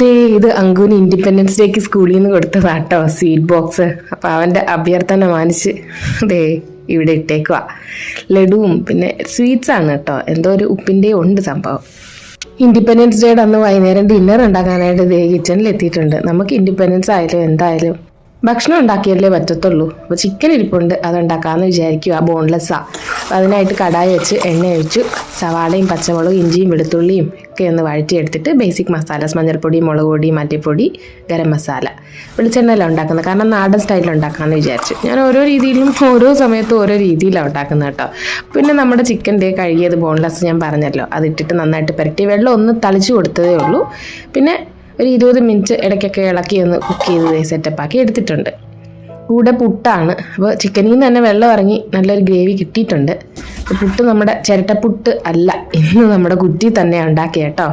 ദേ ഇത് അങ്കുവിന് ഇൻഡിപെൻഡൻസ് ഡേക്ക് സ്കൂളിൽ നിന്ന് കൊടുത്തതാട്ടോ സ്വീറ്റ് ബോക്സ് അപ്പം അവന്റെ അഭ്യർത്ഥന മാനിച്ച് ദേ ഇവിടെ ഇട്ടേക്കുക ലഡുവും പിന്നെ സ്വീറ്റ്സ് ആണ് കേട്ടോ. എന്തോ ഒരു ഉപ്പിന്റെ ഉണ്ട് സംഭവം. ഇൻഡിപെൻഡൻസ് ഡേയുടെ അന്ന് വൈകുന്നേരം ഡിന്നർ ഉണ്ടാക്കാനായിട്ട് ദേ കിച്ചണിൽ എത്തിയിട്ടുണ്ട്. നമുക്ക് ഇൻഡിപെൻഡൻസ് ആയാലും എന്തായാലും? ഭക്ഷണം ഉണ്ടാക്കിയല്ലേ പറ്റത്തുള്ളൂ. അപ്പോൾ ചിക്കൻ ഇരിപ്പുണ്ട് അത് ഉണ്ടാക്കാമെന്ന് വിചാരിക്കുക ബോൺലെസ്സാ അപ്പോൾ അതിനായിട്ട് കടായി വെച്ച് എണ്ണ ഒഴിച്ചു സവാളയും പച്ചമുളകും ഇഞ്ചിയും വെളുത്തുള്ളിയും ഒക്കെ ഒന്ന് വഴറ്റിയെടുത്തിട്ട് ബേസിക് മസാലാസ് മഞ്ഞൾപ്പൊടി മുളക് പൊടി മല്ലിപ്പൊടി ഗരം മസാല വെളിച്ചെണ്ണയിലാണ് ഉണ്ടാക്കുന്നത്. കാരണം നാടൻ സ്റ്റൈലിൽ ഉണ്ടാക്കാമെന്ന് വിചാരിച്ചു. ഞാൻ ഓരോ രീതിയിലും ഓരോ സമയത്തും ഓരോ രീതിയിലാണ് ഉണ്ടാക്കുന്നത് കേട്ടോ. പിന്നെ നമ്മുടെ ചിക്കന്റെ കഴുകിയത് ബോൺലെസ് ഞാൻ പറഞ്ഞല്ലോ. അതിട്ടിട്ട് നന്നായിട്ട് പുരട്ടി. വെള്ളം ഒന്ന് തളിച്ചു കൊടുത്തതേ ഉള്ളൂ. പിന്നെ ഒരു ഇരുപത് മിനിറ്റ് ഇടയ്ക്കൊക്കെ ഇളക്കി ഒന്ന് കുക്ക് ചെയ്ത് സെറ്റപ്പാക്കി എടുത്തിട്ടുണ്ട്. കൂടെ പുട്ടാണ്. അപ്പോൾ ചിക്കനിൽ നിന്ന് തന്നെ വെള്ളം ഇറങ്ങി നല്ലൊരു ഗ്രേവി കിട്ടിയിട്ടുണ്ട്. പുട്ട് നമ്മുടെ ചിരട്ടപ്പുട്ട് അല്ല ഇന്ന് നമ്മുടെ കുറ്റി തന്നെ ഉണ്ടാക്കിയ കേട്ടോ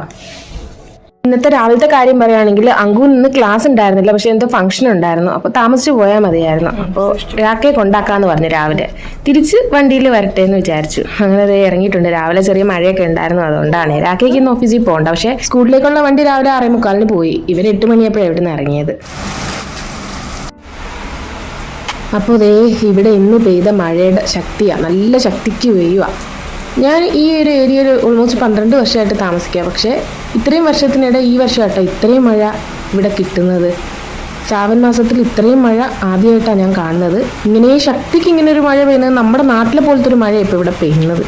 ഇന്നത്തെ രാവിലത്തെ കാര്യം പറയുകയാണെങ്കിൽ അങ്കുവിന് ഇന്ന് ക്ലാസ് ഉണ്ടായിരുന്നില്ല പക്ഷെ എന്തോ ഫംഗ്ഷൻ ഉണ്ടായിരുന്നു. അപ്പോൾ താമസിച്ച് പോയാൽ മതിയായിരുന്നു. അപ്പോൾ രാക്കെ കൊണ്ടാക്കാന്ന് പറഞ്ഞു രാവിലെ. തിരിച്ച് വണ്ടിയിൽ വരട്ടെ എന്ന് വിചാരിച്ചു. അങ്ങനെ ദേ ഇറങ്ങിയിട്ടുണ്ട്. രാവിലെ ചെറിയ മഴയൊക്കെ ഉണ്ടായിരുന്നു അതുകൊണ്ടാണ്. രാക്കേക്ക് ഇന്ന് ഓഫീസിൽ പോകണ്ട പക്ഷേ സ്കൂളിലേക്കുള്ള വണ്ടി രാവിലെ ആറേ മുക്കാലിന് പോയി. ഇവർ എട്ട് മണിയപ്പോഴാണ് എവിടെ നിന്ന് ഇറങ്ങിയത്. അപ്പോൾ ദേ ഇവിടെ ഇന്ന് പെയ്ത മഴയുടെ ശക്തിയാണ് നല്ല ശക്തിക്ക് പെയ്യുക ഞാൻ ഈ ഒരു ഏരിയയിൽ ഓൾമോസ്റ്റ് പന്ത്രണ്ട് വർഷമായിട്ട് താമസിക്കുക പക്ഷേ ഇത്രയും വർഷത്തിനിടെ ഈ വർഷമായിട്ടോ ഇത്രയും മഴ ഇവിടെ കിട്ടുന്നത്. ശ്രാവൻ മാസത്തിൽ ഇത്രയും മഴ ആദ്യമായിട്ടാണ് ഞാൻ കാണുന്നത്. ഇങ്ങനെ ശക്തിക്ക് ഇങ്ങനെ ഒരു മഴ പെയ്യുന്നത് നമ്മുടെ നാട്ടിലെ പോലത്തെ ഒരു മഴ ഇപ്പോൾ ഇവിടെ പെയ്യുന്നത്.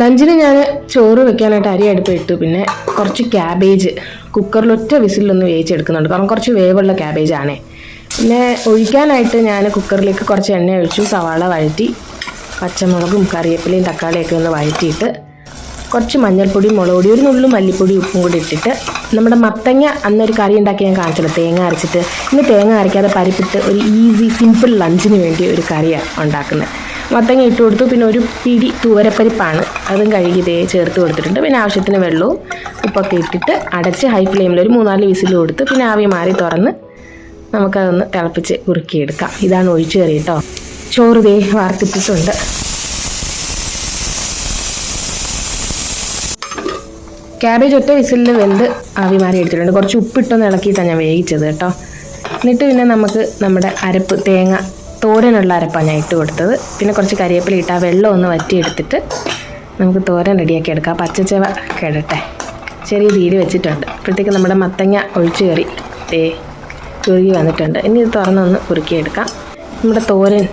ലഞ്ചിന് ഞാൻ ചോറ് വെക്കാനായിട്ട് അരി അടുപ്പ് ഇട്ടു. പിന്നെ കുറച്ച് ക്യാബേജ് കുക്കറിൽ ഒറ്റ വിസിലൊന്ന് വേവിച്ചെടുക്കുന്നുണ്ട്. കാരണം കുറച്ച് വേവുള്ള ക്യാബേജ് ആണേ. പിന്നെ ഒഴിക്കാനായിട്ട് ഞാൻ കുക്കറിലേക്ക് കുറച്ച് എണ്ണ ഒഴിച്ചു. സവാള വഴറ്റി പച്ചമുളകും കറിവേപ്പിലയും തക്കാളിയൊക്കെ ഒന്ന് വഴറ്റിയിട്ട് കുറച്ച് മഞ്ഞൾപ്പൊടി മുളകുപൊടി ഒരു നുള്ളും മല്ലിപ്പൊടി ഉപ്പും കൂടി ഇട്ടിട്ട് നമ്മുടെ മത്തങ്ങ അന്നൊരു കറി ഉണ്ടാക്കി ഞാൻ കാണിച്ചല്ലോ. തേങ്ങ അരച്ചിട്ട്. ഇന്ന് തേങ്ങ അരയ്ക്കാതെ പരിപ്പിട്ട് ഒരു ഈസി സിമ്പിൾ ലഞ്ചിന് വേണ്ടി ഒരു കറിയാണ് ഉണ്ടാക്കുന്നത്. മത്തങ്ങ ഇട്ട് കൊടുത്തു. പിന്നെ ഒരു പിടി തൂവരപ്പരിപ്പാണ്. അതും കഴുകി ഇതേ ചേർത്ത് കൊടുത്തിട്ടുണ്ട്. പിന്നെ ആവശ്യത്തിന് വെള്ളവും ഉപ്പൊക്കെ ഇട്ടിട്ട് അടച്ച് ഹൈ ഫ്ലെയിമിൽ ഒരു മൂന്നാൽ വിസിൽ കൊടുത്ത് പിന്നെ ആവി മാറി തുറന്ന് നമുക്കതൊന്ന് തിളപ്പിച്ച് കുറുക്കിയെടുക്കാം. ഇതാണ് ഒഴിച്ചു കറി കേട്ടോ ചോറ് ദേ വാർത്തിട്ടിട്ടുണ്ട്. ക്യാബേജ് ഒറ്റ വിസിലിൽ വെന്ത് ആവി മാറി എടുത്തിട്ടുണ്ട്. കുറച്ച് ഉപ്പിട്ടൊന്ന് ഇളക്കിയിട്ടാണ് ഞാൻ വേവിച്ചത് കേട്ടോ എന്നിട്ട് പിന്നെ നമുക്ക് നമ്മുടെ അരപ്പ് തേങ്ങ തോരനുള്ള അരപ്പാണ് ഞാൻ ഇട്ട് കൊടുത്തത്. പിന്നെ കുറച്ച് കരിയേപ്പില ഇട്ട് ആ വെള്ളം ഒന്ന് വറ്റിയെടുത്തിട്ട് നമുക്ക് തോരൻ റെഡിയാക്കി എടുക്കാം. പച്ചച്ചവ കിടട്ടെ ചെറിയ തീര് വെച്ചിട്ടുണ്ട്. അപ്പോഴത്തേക്ക് നമ്മുടെ മത്തങ്ങ ഒഴിച്ചു കയറി തേ കുറുകി വന്നിട്ടുണ്ട്. ഇനി ഇത് തുറന്നൊന്ന് കുറുക്കിയെടുക്കാം. നമ്മുടെ തോരൻ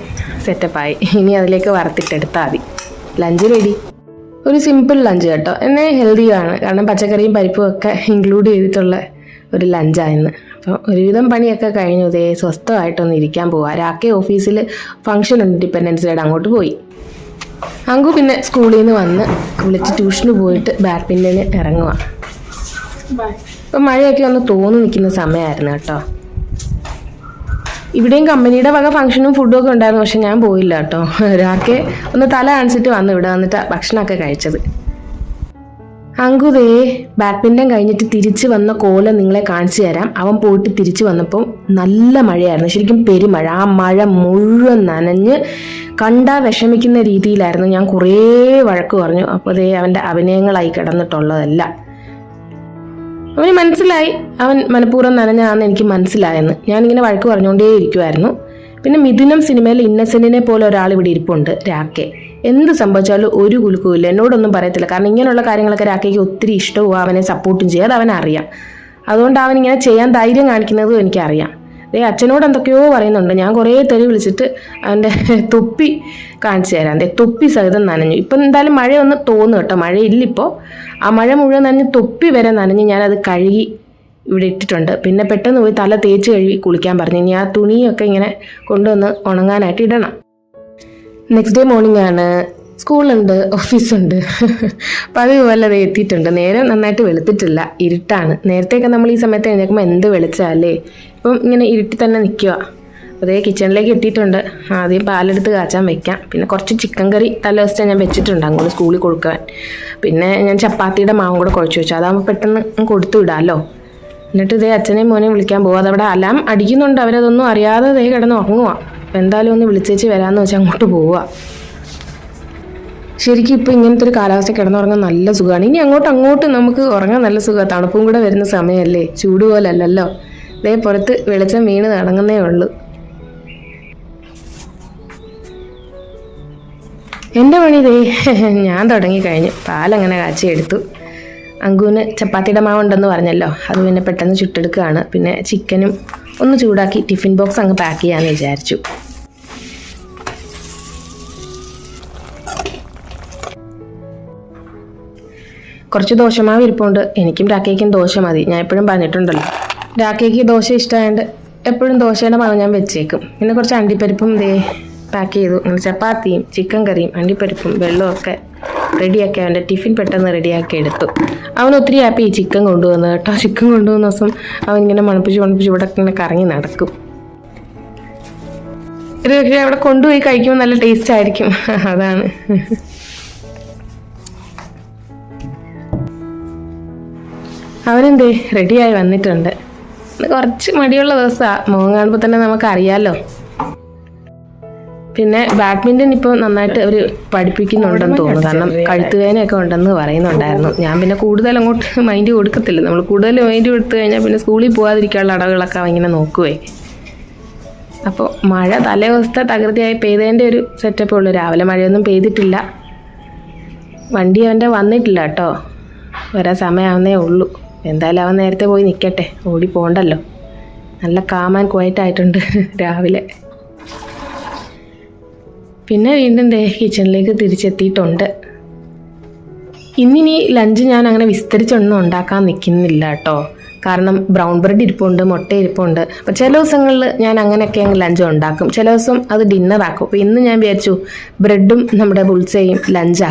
സെറ്റപ്പായി. ഇനി അതിലേക്ക് വറുത്തിട്ടെടുത്താൽ മതി. ലഞ്ച് റെഡി ഒരു സിമ്പിൾ ലഞ്ച് കേട്ടോ. എന്നെ ഹെൽത്തിയാണ് കാരണം പച്ചക്കറിയും പരിപ്പും ഒക്കെ ഇൻക്ലൂഡ് ചെയ്തിട്ടുള്ള ഒരു ലഞ്ചായിരുന്നു അപ്പോൾ ഒരുവിധം പണിയൊക്കെ കഴിഞ്ഞു. ഇതേ സ്വസ്ഥമായിട്ടൊന്ന് ഇരിക്കാൻ പോവാം. രാക്കെ ഓഫീസിൽ ഫംഗ്ഷൻ ഉണ്ട്. ഡിപ്പെൻഡൻസ് ഡേയുടെ അങ്ങോട്ട് പോയി. അങ്കു പിന്നെ സ്കൂളിൽ നിന്ന് വന്ന് വിളിച്ച് ട്യൂഷന് പോയിട്ട് ബാഡ്മിന്റന് ഇറങ്ങുക ഇപ്പം മഴയൊക്കെ ഒന്ന് തോന്നി നിൽക്കുന്ന സമയമായിരുന്നു കേട്ടോ. ഇവിടെയും കമ്പനിയുടെ വക ഫംഗ്ഷനും ഫുഡും ഒക്കെ ഉണ്ടായിരുന്നു പക്ഷെ ഞാൻ പോയില്ല കേട്ടോ. രാക്കെ ഒന്ന് തല കാണിച്ചിട്ട് വന്നു ഇവിടെ വന്നിട്ട് ഭക്ഷണമൊക്കെ കഴിച്ചത്. അങ്കുതേ ബാഡ്മിന്റൺ കഴിഞ്ഞിട്ട് തിരിച്ചു വന്ന കോല നിങ്ങളെ കാണിച്ചു തരാം. അവൻ പോയിട്ട് തിരിച്ചു വന്നപ്പോൾ നല്ല മഴയായിരുന്നു. ശരിക്കും പെരുമഴ. ആ മഴ മുഴുവൻ നനഞ്ഞ് കണ്ടാ വിഷമിക്കുന്ന രീതിയിലായിരുന്നു. ഞാൻ കുറേ വഴക്ക് പറഞ്ഞു. അപ്പോൾ അതേ അവന്റെ അഭിനയങ്ങളായി കിടന്നിട്ടുള്ളതല്ല. അവന് മനസ്സിലായി. അവൻ മനഃപൂർവം നനഞ്ഞാന്ന് എനിക്ക് മനസ്സിലായെന്ന്. ഞാനിങ്ങനെ വഴക്ക് പറഞ്ഞുകൊണ്ടേ ഇരിക്കുമായിരുന്നു പിന്നെ മിഥുനം സിനിമയിൽ ഇന്നസെന്റിനെ പോലെ ഒരാൾ ഇവിടെ ഇരിപ്പുണ്ട് രാക്കെ. എന്ത് സംഭവിച്ചാലും ഒരു കുലുക്കുമില്ല എന്നോടൊന്നും പറയത്തില്ല. കാരണം ഇങ്ങനെയുള്ള കാര്യങ്ങളൊക്കെ രാക്കയ്ക്ക് ഒത്തിരി ഇഷ്ടവും അവനെ സപ്പോർട്ടും ചെയ്യും. അത് അവനറിയാം. അതുകൊണ്ട് അവൻ ഇങ്ങനെ ചെയ്യാൻ ധൈര്യം കാണിക്കുന്നതും എനിക്കറിയാം. ദേ അച്ഛനോട് എന്തൊക്കെയോ പറയുന്നുണ്ട്. ഞാൻ കുറേ തെറി വിളിച്ചിട്ട് അവന്റെ തൊപ്പി കാണിച്ചു തരാം. ദേ തൊപ്പി സഹിതം നനഞ്ഞു. ഇപ്പം എന്തായാലും മഴയൊന്ന് തോന്നു കേട്ടോ. മഴയില്ലിപ്പോൾ. ആ മഴ മുഴുവൻ നനഞ്ഞ് തൊപ്പി വരെ നനഞ്ഞ് ഞാനത് കഴുകി ഇവിടെ ഇട്ടിട്ടുണ്ട്. പിന്നെ പെട്ടെന്ന് പോയി തല തേച്ച് കഴുകി കുളിക്കാൻ പറഞ്ഞു. ഇനി ആ തുണിയൊക്കെ ഇങ്ങനെ കൊണ്ടുവന്ന് ഉണങ്ങാനായിട്ട് ഇടണം. നെക്സ്റ്റ് ഡേ മോർണിംഗ് ആണ് സ്കൂളുണ്ട് ഓഫീസുണ്ട്. പതിവ് പോലെ അത് എത്തിയിട്ടുണ്ട്. നേരം നന്നായിട്ട് വെളുത്തിട്ടില്ല ഇരുട്ടാണ്. നേരത്തെയൊക്കെ നമ്മൾ ഈ സമയത്ത് എഴുന്നേൽക്കുമ്പോൾ എന്ത് വെളിച്ചാലേ ഇപ്പം ഇങ്ങനെ ഇരുട്ടി തന്നെ നിൽക്കുക അതേ കിച്ചണിലേക്ക് എത്തിയിട്ടുണ്ട്. ആദ്യം പാലെടുത്ത് കാച്ചാൻ വെക്കാം. പിന്നെ കുറച്ച് ചിക്കൻ കറി തലേ ദിവസത്തെ ഞാൻ വെച്ചിട്ടുണ്ട് അങ്ങോട്ട് സ്കൂളിൽ കൊടുക്കാൻ. പിന്നെ ഞാൻ ചപ്പാത്തിയുടെ മാവും കൂടെ കുഴച്ച് വെച്ചു. അതാകുമ്പോൾ പെട്ടെന്ന് കൊടുത്തു വിടാമല്ലോ എന്നിട്ട് ഇതേ അച്ഛനെയും മോനെയും വിളിക്കാൻ പോകും അതവിടെ അലാം അടിക്കുന്നുണ്ട്. അവരതൊന്നും അറിയാതെ ദേ കിടന്ന് ഉറങ്ങുക എന്തായാലും ഒന്ന് വിളിച്ചേച്ച് വരാമെന്ന് വെച്ചാൽ അങ്ങോട്ട് പോവുക ശരിക്കും ഇപ്പോൾ ഇങ്ങനത്തെ ഒരു കാലാവസ്ഥ കിടന്നുറങ്ങാൻ നല്ല സുഖമാണ്. ഇനി അങ്ങോട്ട് അങ്ങോട്ട് നമുക്ക് ഉറങ്ങാൻ നല്ല സുഖം. തണുപ്പും കൂടെ വരുന്ന സമയമല്ലേ? ചൂട് പോലല്ലല്ലോ. ഇതേ പുറത്ത് വെളിച്ചം വീണ് നടങ്ങുന്നേ ഉള്ളൂ. എന്റെ പണി ദേ ഞാൻ തുടങ്ങി കഴിഞ്ഞു പാലങ്ങനെ കാച്ചി എടുത്തു അങ്കുവിന് ചപ്പാത്തിയുടെ മാവ് ഉണ്ടെന്ന് പറഞ്ഞല്ലോ. അത് പിന്നെ പെട്ടെന്ന് ചുട്ടെടുക്കുകയാണ്. പിന്നെ ചിക്കനും ഒന്ന് ചൂടാക്കി ടിഫിൻ ബോക്സ് അങ്ങ് പാക്ക് ചെയ്യാമെന്ന് വിചാരിച്ചു. കുറച്ച് ദോശമാവ് ഇരിപ്പുണ്ട്. എനിക്കും രാക്കേക്കും ദോശ മതി. ഞാൻ എപ്പോഴും പറഞ്ഞിട്ടുണ്ടല്ലോ. രാക്കേക്ക് ദോശ ഇഷ്ടമായതുകൊണ്ട് എപ്പോഴും ദോശയുടെ മാവ് ഞാൻ വെച്ചേക്കും. പിന്നെ കുറച്ച് അണ്ടിപ്പരിപ്പും ദേ പാക്ക് ചെയ്തു. ചപ്പാത്തിയും ചിക്കൻ കറിയും അണ്ടിപ്പരിപ്പും വെള്ളമൊക്കെ റെഡിയാക്കി അവന്റെ ടിഫിൻ പെട്ടെന്ന് റെഡിയാക്കി എടുത്തു. അവൻ ഒത്തിരി ഹാപ്പി ഈ ചിക്കൻ കൊണ്ടുവന്നു കേട്ടോ. ചിക്കൻ കൊണ്ടുവന്ന ദിവസം അവൻ ഇങ്ങനെ മണപ്പിച്ച് മണപ്പിച്ച് ഇവിടെ ഇങ്ങനെ കറങ്ങി നടക്കും. ഇത് അവിടെ കൊണ്ടുപോയി കഴിക്കുമ്പോൾ നല്ല ടേസ്റ്റ് ആയിരിക്കും. അതാണ്. അവനെന്തേ റെഡിയായി വന്നിട്ടുണ്ട്. കുറച്ച് മടിയുള്ള ദിവസമാണ് മുഖം കാണുമ്പോൾ തന്നെ നമുക്ക് അറിയാലോ പിന്നെ ബാഡ്മിന്റൺ ഇപ്പോൾ നന്നായിട്ട് അവർ പഠിപ്പിക്കുന്നുണ്ടെന്ന് തോന്നുന്നു. കാരണം കഴുത്തുവേനയൊക്കെ ഉണ്ടെന്ന് പറയുന്നുണ്ടായിരുന്നു. ഞാൻ പിന്നെ കൂടുതൽ അങ്ങോട്ട് മൈൻഡ് കൊടുക്കത്തില്ല. നമ്മൾ കൂടുതൽ മൈൻഡ് കൊടുത്തു കഴിഞ്ഞാൽ പിന്നെ സ്കൂളിൽ പോകാതിരിക്കാനുള്ള അടവുകളൊക്കെ ഇങ്ങനെ നോക്കുവേ. അപ്പോൾ മഴ തലേ ദിവസത്തെ തകൃതിയായി പെയ്തതിന്റെ ഒരു സെറ്റപ്പേ ഉള്ളൂ. രാവിലെ മഴയൊന്നും പെയ്തിട്ടില്ല. വണ്ടി അവന്റെ വന്നിട്ടില്ല കേട്ടോ. വരാൻ സമയമാവുന്നേ ഉള്ളൂ. എന്തായാലും അവൻ നേരത്തെ പോയി നിൽക്കട്ടെ ഓടി പോകണ്ടല്ലോ നല്ല കാമാൻ ക്വയറ്റ് ആയിട്ടുണ്ട് രാവിലെ. പിന്നെ വീണ്ടും ദേ കിച്ചണിലേക്ക് തിരിച്ചെത്തിയിട്ടുണ്ട്. ഇന്നിനി ലഞ്ച് ഞാൻ അങ്ങനെ വിസ്തരിച്ചൊന്നും ഉണ്ടാക്കാൻ നിൽക്കുന്നില്ല കേട്ടോ. കാരണം ബ്രൗൺ ബ്രെഡ് ഇരിപ്പുണ്ട് മുട്ട ഇരിപ്പുണ്ട്. അപ്പോൾ ചില ദിവസങ്ങളിൽ ഞാൻ അങ്ങനെയൊക്കെ അങ്ങ് ലഞ്ച് ഉണ്ടാക്കും. ചില ദിവസം അത് ഡിന്നറാക്കും അപ്പോൾ ഇന്ന് ഞാൻ വിചാരിച്ചു ബ്രെഡും നമ്മുടെ ബുൾസയും ലഞ്ച്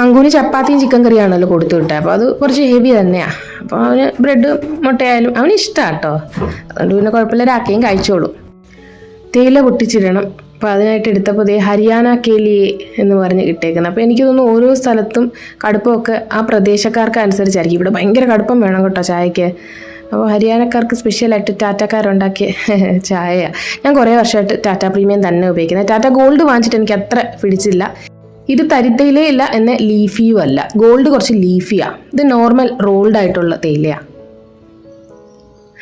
അങ്കൂന് ചപ്പാത്തിയും ചിക്കൻ കറിയാണല്ലോ കൊടുത്തു വിട്ടത് അപ്പോൾ അത് കുറച്ച് ഹെവി തന്നെയാണ് അപ്പോൾ അവന് ബ്രെഡ് മുട്ടയായാലും അവന് ഇഷ്ടമാണ് കേട്ടോ അതുകൊണ്ട് പിന്നെ കുഴപ്പമില്ല രാക്കയും കഴിച്ചോളും. തേയില പൊട്ടിച്ചിടണം. അപ്പോൾ അതിനായിട്ട് എടുത്തപ്പോൾ ഇതേ ഹരിയാന കേലിയെ എന്ന് പറഞ്ഞ് ഇട്ടേക്കുന്നത് അപ്പോൾ എനിക്ക് തോന്നുന്നു ഓരോ സ്ഥലത്തും കടുപ്പമൊക്കെ ആ പ്രദേശക്കാർക്ക് അനുസരിച്ചായിരിക്കും. ഇവിടെ ഭയങ്കര കടുപ്പം വേണം കേട്ടോ ചായക്ക് അപ്പോൾ ഹരിയാനക്കാർക്ക് സ്പെഷ്യലായിട്ട് ടാറ്റക്കാരുണ്ടാക്കിയ ചായയാണ് ഞാൻ കുറേ വർഷമായിട്ട് ടാറ്റ പ്രീമിയം തന്നെ ഉപയോഗിക്കുന്നത് ടാറ്റ ഗോൾഡ് വാങ്ങിച്ചിട്ട് എനിക്ക് അത്ര പിടിച്ചില്ല. ഇത് തരിത്തയിലേ ഇല്ല എന്ന ലീഫിയും അല്ല. ഗോൾഡ് കുറച്ച് ലീഫിയാണ് ഇത് നോർമൽ റോൾഡ് ആയിട്ടുള്ള തേയിലയാണ്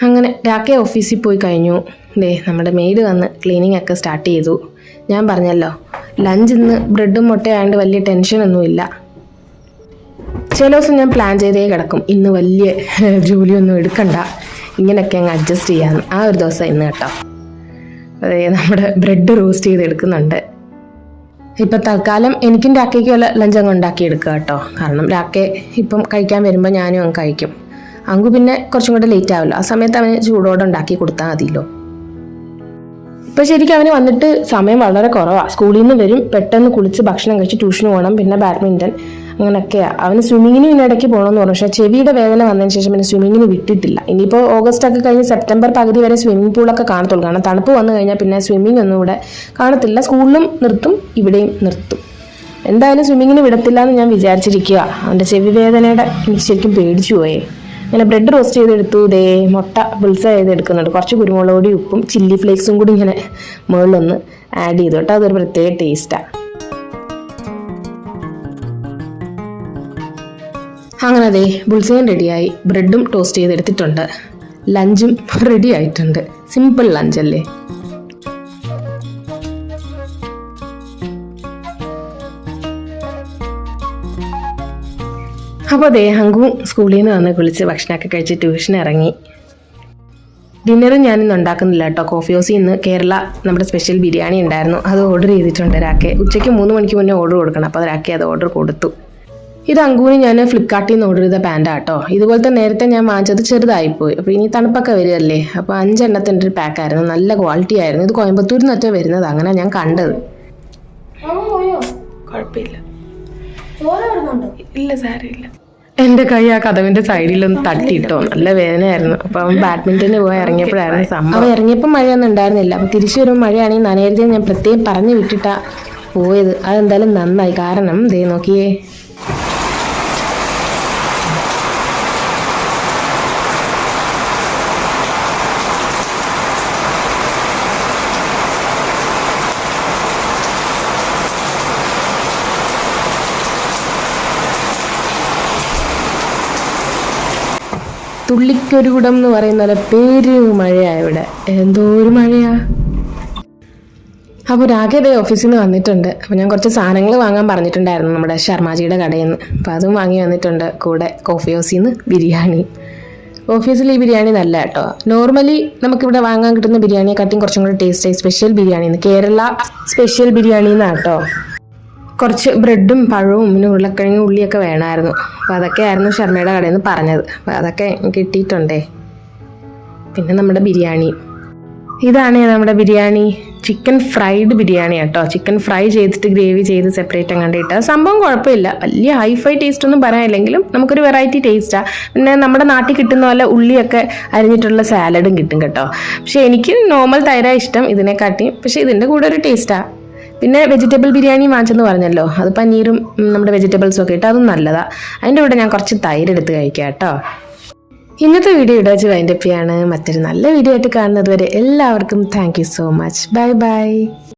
അങ്ങനെ രാക്കെ ഓഫീസിൽ പോയി കഴിഞ്ഞു. ദേ നമ്മുടെ മെയ്ഡ് വന്ന് ക്ലീനിങ് ഒക്കെ സ്റ്റാർട്ട് ചെയ്തു. ഞാൻ പറഞ്ഞല്ലോ ലഞ്ച് ഇന്ന് ബ്രെഡും മുട്ടയായതുകൊണ്ട് വലിയ ടെൻഷനൊന്നുമില്ല ചില ദിവസം ഞാൻ പ്ലാൻ ചെയ്തേ കിടക്കും. ഇന്ന് വലിയ ജോലിയൊന്നും എടുക്കണ്ട. ഇങ്ങനെയൊക്കെ അങ്ങ് അഡ്ജസ്റ്റ് ചെയ്യാമെന്ന് ആ ഒരു ദിവസം ഇന്ന് കേട്ടോ. അതെ നമ്മുടെ ബ്രെഡ് റോസ്റ്റ് ചെയ്ത് എടുക്കുന്നുണ്ട്. ഇപ്പം തൽക്കാലം എനിക്കും രാക്കയ്ക്കും ലഞ്ച് അങ്ങ് ഉണ്ടാക്കി എടുക്കുക കേട്ടോ. കാരണം രാക്കെ ഇപ്പം കഴിക്കാൻ വരുമ്പോൾ ഞാനും അങ്ങ് കഴിക്കും. അങ്കു പിന്നെ കുറച്ചും കൂടെ ലേറ്റ് ആവില്ല. ആ സമയത്ത് അവന് ചൂടോടെ ഉണ്ടാക്കി കൊടുത്താൽ മതിയല്ലോ. ഇപ്പം ശരിക്കും അവന് വന്നിട്ട് സമയം വളരെ കുറവാണ് സ്കൂളിൽ നിന്ന് വരും പെട്ടെന്ന് കുളിച്ച് ഭക്ഷണം കഴിച്ച് ട്യൂഷന് പോകണം പിന്നെ ബാഡ്മിന്റൺ അങ്ങനെയൊക്കെയാണ് അവന് സ്വിമ്മിങ്ങിന് പിന്നെ ഇടയ്ക്ക് പോകണമെന്ന് പറഞ്ഞു. പക്ഷേ ചെവിയുടെ വേദന വന്നതിന് ശേഷം പിന്നെ സ്വിമ്മിങ്ങിന് വിട്ടിട്ടില്ല. ഇനിയിപ്പോൾ ഓഗസ്റ്റ് ഒക്കെ കഴിഞ്ഞ് സെപ്റ്റംബർ പകുതി വരെ സ്വിമ്മിംഗ് പൂളൊക്കെ കാണത്തുള്ളൂ. കാരണം തണുപ്പ് വന്നു കഴിഞ്ഞാൽ പിന്നെ സ്വിമ്മിംഗ് ഒന്നും ഇവിടെ കാണത്തില്ല. സ്കൂളിലും നിർത്തും ഇവിടെയും നിർത്തും. എന്തായാലും സ്വിമ്മിങ്ങിന് വിടത്തില്ല എന്ന് ഞാൻ വിചാരിച്ചിരിക്കുക അവന്റെ ചെവി വേദനയുടെ എനിക്ക് ശരിക്കും പേടിച്ചു പോയേ. ഇങ്ങനെ ബ്രെഡ് റോസ്റ്റ് ചെയ്തെടുത്തു. ദേ മുട്ട ബുൾസ ചെയ്തെടുക്കുന്നുണ്ട്. കുറച്ച് കുരുമുളക് ഉപ്പും ചില്ലി ഫ്ലേക്സും കൂടി ഇങ്ങനെ മുകളിലൊന്ന് ആഡ് ചെയ്തു കേട്ടോ. അതൊരു പ്രത്യേക ടേസ്റ്റാണ് അങ്ങനെ അതെ ബുൾസയും റെഡിയായി. ബ്രെഡും ടോസ്റ്റ് ചെയ്തെടുത്തിട്ടുണ്ട്. ലഞ്ചും റെഡി ആയിട്ടുണ്ട് സിമ്പിൾ ലഞ്ചല്ലേ? അപ്പോൾ അതെ ഹങ്കു സ്കൂളിൽ നിന്ന് വന്ന് കുളിച്ച് ഭക്ഷണമൊക്കെ കഴിച്ച് ട്യൂഷൻ ഇറങ്ങി. ഡിന്നറും ഞാനിന്ന് ഉണ്ടാക്കുന്നില്ല കേട്ടോ. കോഫി ഹൗസിൽ ഇന്ന് കേരള നമ്മുടെ സ്പെഷ്യൽ ബിരിയാണി ഉണ്ടായിരുന്നു. അത് ഓർഡർ ചെയ്തിട്ടുണ്ട് രാക്കെ ഉച്ചയ്ക്ക് മൂന്ന് മണിക്ക് മുന്നേ ഓർഡർ കൊടുക്കണം. അപ്പോൾ രാക്കെ അത് ഓർഡർ കൊടുത്തു. ഇത് അങ്കൂന് ഞാൻ ഫ്ലിപ്കാർട്ടിൽ നിന്ന് ഓർഡർ ചെയ്ത പാന്റാണ് കേട്ടോ ഇതുപോലത്തെ നേരത്തെ ഞാൻ വാങ്ങിച്ചത് ചെറുതായിപ്പോയി. അപ്പോൾ ഇനി തണുപ്പൊക്കെ വരികയല്ലേ? അപ്പോൾ അഞ്ചെണ്ണത്തിന്റെ ഒരു പാക്കായിരുന്നു നല്ല ക്വാളിറ്റി ആയിരുന്നു. ഇത് കോയമ്പത്തൂരിൽ നിന്നൊറ്റ വരുന്നത്. അങ്ങനെ ഞാൻ കണ്ടത്. കുഴപ്പമില്ല. ഇല്ല സാരമില്ല. എന്റെ കൈ ആ കഥവിന്റെ സൈഡിലൊന്ന് തട്ടിയിട്ടോ നല്ല വേദനയായിരുന്നു. അപ്പൊ അവൻ ബാഡ്മിന്റന് പോയി ഇറങ്ങിയപ്പോഴായിരുന്നു സംഭവം. അവൻ ഇറങ്ങിയപ്പോൾ മഴയൊന്നും ഉണ്ടായിരുന്നില്ല. അപ്പൊ തിരിച്ചു വരുമ്പോൾ മഴയാണെങ്കിൽ നനയരുത് ഞാൻ പ്രത്യേകം പറഞ്ഞു വിട്ടിട്ടാ പോയത്. അതെന്തായാലും നന്നായി. കാരണം ദേ നോക്കിയേ തുള്ളിക്കൊരു കുടം എന്ന് പറയുന്ന പേര് മഴയാ ഇവിടെ. എന്തോ ഒരു മഴയാ. അപ്പോൾ രാഘേ ഓഫീസിൽ നിന്ന് വന്നിട്ടുണ്ട്. അപ്പോൾ ഞാൻ കുറച്ച് സാധനങ്ങൾ വാങ്ങാൻ പറഞ്ഞിട്ടുണ്ടായിരുന്നു നമ്മുടെ ശർമാജിയുടെ കടയിൽ നിന്ന്. അപ്പോൾ അതും വാങ്ങി വന്നിട്ടുണ്ട്. കൂടെ കോഫി ഹൗസിൽ നിന്ന് ബിരിയാണി. ഓഫീസിൽ ഈ ബിരിയാണി നല്ല കേട്ടോ. നോർമലി നമുക്കിവിടെ വാങ്ങാൻ കിട്ടുന്ന ബിരിയാണിയെക്കാട്ടിയും കുറച്ചും കൂടി taste special biryani Kerala special biryani എന്നാണ് കേട്ടോ. കുറച്ച് ബ്രെഡും പഴവും പിന്നെ ഉരുളക്കിഴങ്ങ് ഉള്ളിയൊക്കെ വേണമായിരുന്നു. അപ്പോൾ അതൊക്കെയായിരുന്നു ശർമ്മയുടെ കടയിൽ നിന്ന് പറഞ്ഞത്. അപ്പോൾ അതൊക്കെ കിട്ടിയിട്ടുണ്ടേ. പിന്നെ നമ്മുടെ ബിരിയാണി. ഇതാണ് നമ്മുടെ ബിരിയാണി. ചിക്കൻ ഫ്രൈഡ് ബിരിയാണി കേട്ടോ. ചിക്കൻ ഫ്രൈ ചെയ്തിട്ട് ഗ്രേവി ചെയ്ത് സെപ്പറേറ്റ് അങ്ങനെ ഇട്ട. സംഭവം കുഴപ്പമില്ല. വലിയ ഹൈഫൈ ടേസ്റ്റ് ഒന്നും പറയാനില്ലെങ്കിലും നമുക്കൊരു വെറൈറ്റി ടേസ്റ്റാണ് പിന്നെ നമ്മുടെ നാട്ടിൽ കിട്ടുന്ന പോലെ ഉള്ളിയൊക്കെ അരിഞ്ഞിട്ടുള്ള സാലഡും കിട്ടും കേട്ടോ. പക്ഷേ എനിക്ക് നോർമൽ തൈര ഇഷ്ടം ഇതിനെക്കാട്ടിയും. പക്ഷേ ഇതിന്റെ കൂടെ ഒരു ടേസ്റ്റാണ് പിന്നെ വെജിറ്റബിൾ ബിരിയാണി വാങ്ങിച്ചെന്ന് പറഞ്ഞല്ലോ. അത് പനീറും നമ്മുടെ വെജിറ്റബിൾസും ഒക്കെ ഇട്ട് അതും നല്ലതാണ് അതിന്റെ കൂടെ ഞാൻ കുറച്ച് തൈര് എടുത്ത് കഴിക്കാം കേട്ടോ. ഇന്നത്തെ വീഡിയോ ഇവിടെ വെച്ച് വൈൻഡപ്പ് ചെയ്യാണ്. മറ്റൊരു നല്ല വീഡിയോ ആയിട്ട് കാണുന്നത് വരെ എല്ലാവർക്കും thank so much bye bye